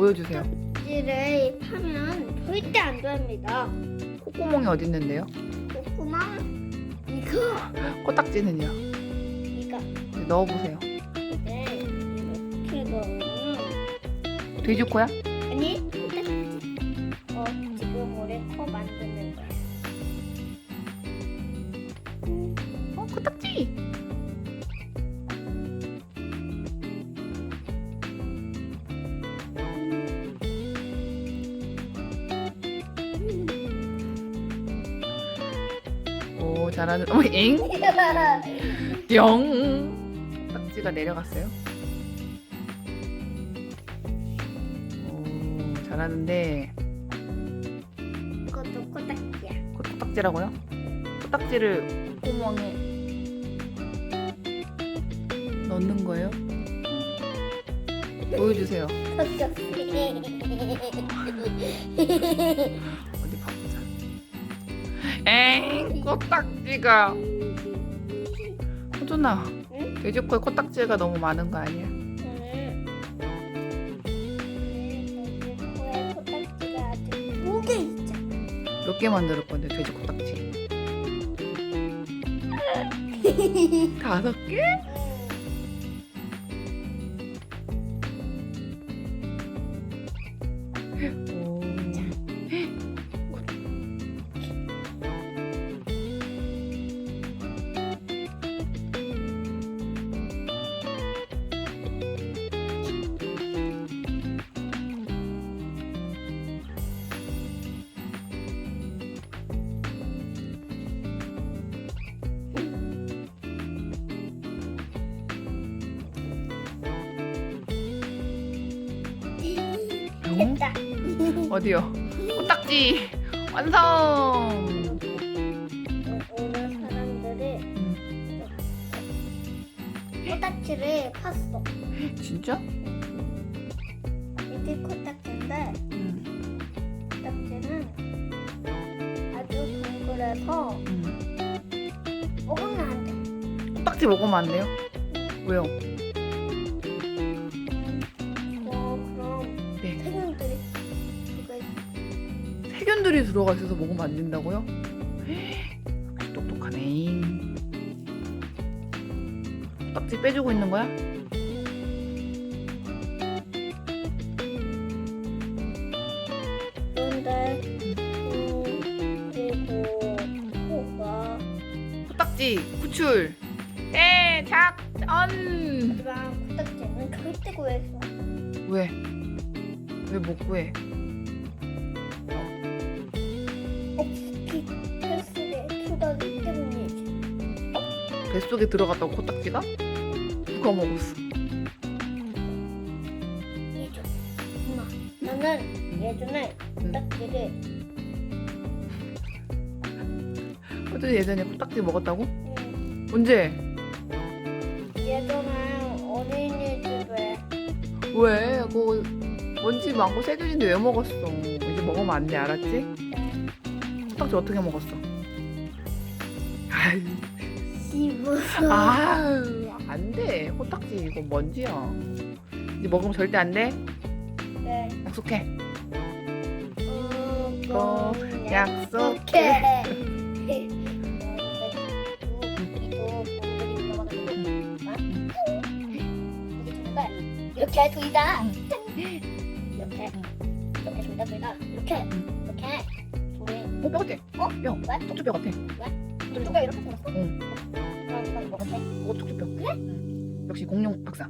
보여주세요. 찌를 파면 절대 안 됩니다. 콧구멍이 어디 있는데요? 콧구멍 이거 코딱지는요? 이거 네, 넣어보세요. 네 이렇게 넣으면 돼지코야? 아니 어 지금 우리 코 만드는 거야. 어, 코딱지. 오, 잘하는. 어머, 엥? 영. 딱지가 내려갔어요. 오, 잘하는데 이것도 코딱지야. 코딱지라고요? 코딱지를 콧구멍에 넣는 거예요? 보여주세요. 어디 봐보자. 엥, 코딱지가. 호준아, 응? 돼지코에 코딱지가 너무 많은 거 아니야? 두개 있잖아. 몇개 만들 건데 돼지 코딱지? 다섯 개? 어디요? 코딱지 완성. 사람들이 코딱지를 팠어. 진짜? 이게 코딱지인데 음, 코딱지는 아주 동그래서 음. 먹으면 안 돼. 코딱지 먹으면 안 돼요? 왜요? 세균들이 들어가 있어서 먹으면 안 된다고요? 역시 똑똑하네. 코딱지 빼주고 있는 거야? 그런데 음, 그리고 코가 코딱지 구출. 예, 작전. 그랑 코딱지는 절대 구해서 왜? 왜 못 구해? 뱃속에 들어갔다고 코딱지가? 누가 먹었어? 예전 엄마 나는 예전에 코딱지를 어제 예전에 코딱지 먹었다고? 음, 언제? 예전에 어린이집에 왜? 그거 먼지 많고 세균인데 왜 먹었어? 이제 먹으면 안 돼, 알았지? 코딱지 어떻게 먹었어? 아 유, 씹어서 아유, 안 돼. 코딱지 이거 먼지야. 이제 먹으면 절대 안 돼. 네. 약속해. 어, 어, 그럼 약속해. 이도 봉들이 들어가는 이렇게 둘 다 이렇게 이렇게 둘 다 둘 다 이렇게 이렇게 둘이 어, 뼈 같아. 어? 뼈. 왜? 척추뼈 같아. 둘 다 이렇게 생겼어? 응. 그럼 이건 뭐 같아? 어, 척추뼈. 그래? 응. 역시 공룡 박사.